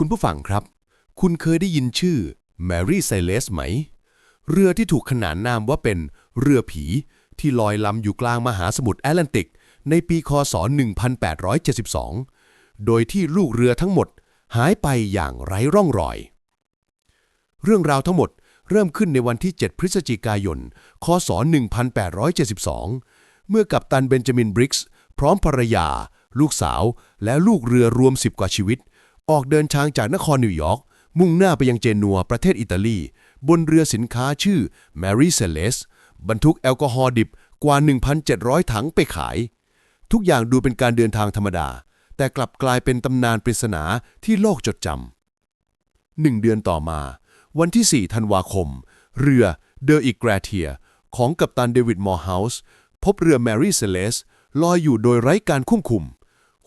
คุณผู้ฟังครับ คุณเคยได้ยินชื่อ Mary Celeste ไหม เรือที่ถูกขนานนามว่าเป็นเรือผีที่ลอยลำอยู่กลางมหาสมุทรแอตแลนติก ในปีคศ 1872 โดยที่ลูกเรือทั้งหมดหายไปอย่างไร้ร่องรอย เรื่องราวทั้งหมดเริ่มขึ้นในวันที่ 7 พฤศจิกายน คศ 1872 เมื่อกัปตันเบนจามินบริกส์ พร้อมภรรยา ลูกสาว และลูกเรือรวม 10 กว่าชีวิต ออกเดินทางจากนครนิวยอร์กมุ่งหน้าไปยังเจนัวประเทศอิตาลี บนเรือสินค้าชื่อ Mary Celeste บรรทุกแอลกอฮอล์ดิบกว่า 1,700 ถังไปขาย ทุกอย่างดูเป็นการเดินทางธรรมดา แต่กลับกลายเป็นตำนานปริศนาที่โลกจดจำหนึ่งเดือนต่อมา วันที่ 4 ธันวาคม เรือเดอ e อีก a เทียของกัปตันเดวิดมอร์เฮาส์พบเรือแมรี่เซเลสลอยอยู่โดยไร้การควบคุม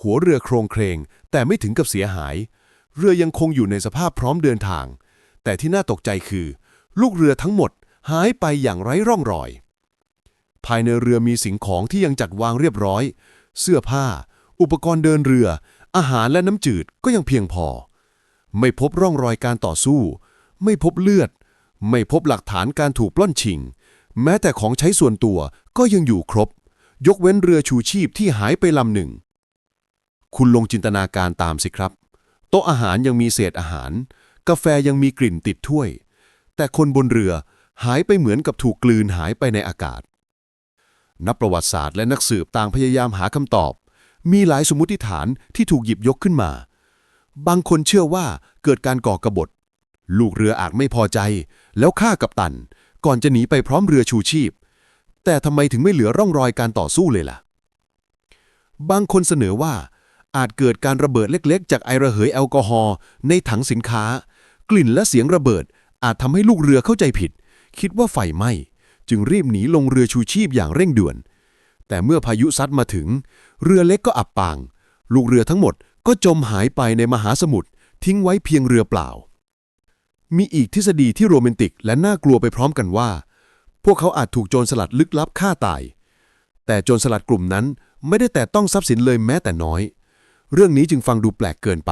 หัวเรือโครงเครง แต่ไม่ถึงกับเสียหาย เรือยังคงอยู่ในสภาพพร้อมเดินทาง แต่ที่น่าตกใจคือ ลูกเรือทั้งหมดหายไปอย่างไร้ร่องรอย ภายในเรือมีสิ่งของที่ยังจัดวางเรียบร้อย เสื้อผ้า อุปกรณ์เดินเรือ อาหารและน้ำจืดก็ยังเพียงพอ ไม่พบร่องรอยการต่อสู้ ไม่พบเลือด ไม่พบหลักฐานการถูกปล้นชิง แม้แต่ของใช้ส่วนตัวก็ยังอยู่ครบ ยกเว้นเรือชูชีพที่หายไปลำหนึ่ง คุณลงจินตนาการตามสิครับ โต๊ะอาหารยังมีเศษอาหาร กาแฟยังมีกลิ่นติดถ้วย แต่คนบนเรือหายไปเหมือนกับถูกกลืนหายไปในอากาศ นักประวัติศาสตร์และนักสืบต่างพยายามหาคำตอบ มีหลายสมมติฐานที่ถูกหยิบยกขึ้นมา บางคนเชื่อว่าเกิดการก่อกบฏ ลูกเรืออาจไม่พอใจ แล้วฆ่ากัปตัน ก่อนจะหนีไปพร้อมเรือชูชีพ แต่ทำไมถึงไม่เหลือร่องรอยการต่อสู้เลยล่ะ บางคนเสนอว่า อาจเกิดการระเบิดเล็กๆ จากไอระเหยแอลกอฮอล์ในถังสินค้า กลิ่นและเสียงระเบิด อาจทำให้ลูกเรือเข้าใจผิด คิดว่าไฟไหม้จึงรีบหนีลงเรือชูชีพอย่างเร่งด่วน แต่เมื่อพายุซัดมาถึง เรือเล็กก็อับปาง ลูกเรือทั้งหมดก็จมหายไปในมหาสมุทรทิ้งไว้เพียงเรือเปล่า มีอีกทฤษฎีที่โรแมนติกและน่ากลัวไปพร้อมกันว่า พวกเขาอาจถูกโจรสลัดลึกลับฆ่าตาย แต่โจรสลัดกลุ่มนั้นไม่ได้แต่ต้องทรัพย์สินเลยแม้แต่น้อย เรื่องนี้จึงฟังดูแปลกเกินไป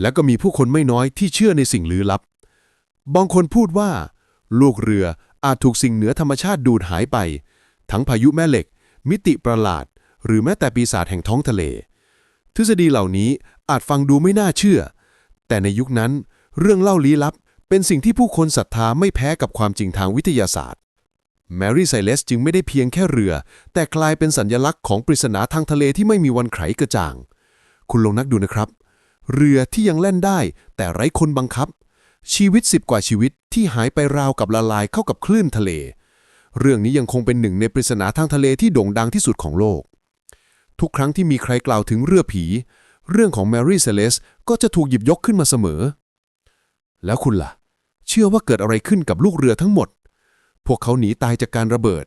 และก็มีผู้คนไม่น้อยที่เชื่อในสิ่งลี้ลับ บางคนพูดว่า ลูกเรืออาจถูกสิ่งเหนือธรรมชาติดูดหายไป ทั้งพายุแม่เหล็ก มิติประหลาด หรือแม้แต่ปีศาจแห่งท้องทะเล ทฤษฎีเหล่านี้อาจฟังดูไม่น่าเชื่อ แต่ในยุคนั้น เรื่องเล่าลี้ลับเป็นสิ่งที่ผู้คนศรัทธาไม่แพ้กับความจริงทางวิทยาศาสตร์ แมรี่ไซเลสจึงไม่ได้เพียงแค่เรือ แต่กลายเป็นสัญญลักษณ์ของปริศนาทางทะเลที่ไม่มีวันไขกระจ่าง คุณลองนักดูนะครับ เรือที่ยังแล่นได้ แต่ไร้คนบังคับ ชีวิตสิบกว่าชีวิตที่หายไปราวกับละลายเข้ากับคลื่นทะเล เรื่องนี้ยังคงเป็นหนึ่งในปริศนาทางทะเลที่โด่งดังที่สุดของโลก ทุกครั้งที่มีใครกล่าวถึงเรือผี เรื่องของแมรี่เซเลสก็จะถูกหยิบยกขึ้นมาเสมอ แล้วคุณล่ะ เชื่อว่าเกิดอะไรขึ้นกับลูกเรือทั้งหมด พวกเขาหนีตายจากการระเบิด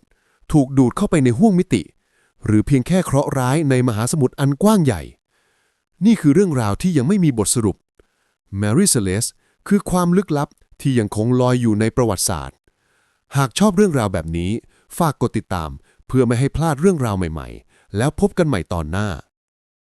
ถูกดูดเข้าไปในห้วงมิติ หรือเพียงแค่เคราะห์ร้ายในมหาสมุทรอันกว้างใหญ่ นี่คือเรื่องราวที่ยังไม่มีบทสรุป Mary Celeste คือความลึกลับที่ยังคงลอยอยู่ในประวัติศาสตร์ หากชอบเรื่องราวแบบนี้ ฝากกดติดตามเพื่อไม่ให้พลาดเรื่องราวใหม่ ๆ แล้วพบกันใหม่ตอนหน้า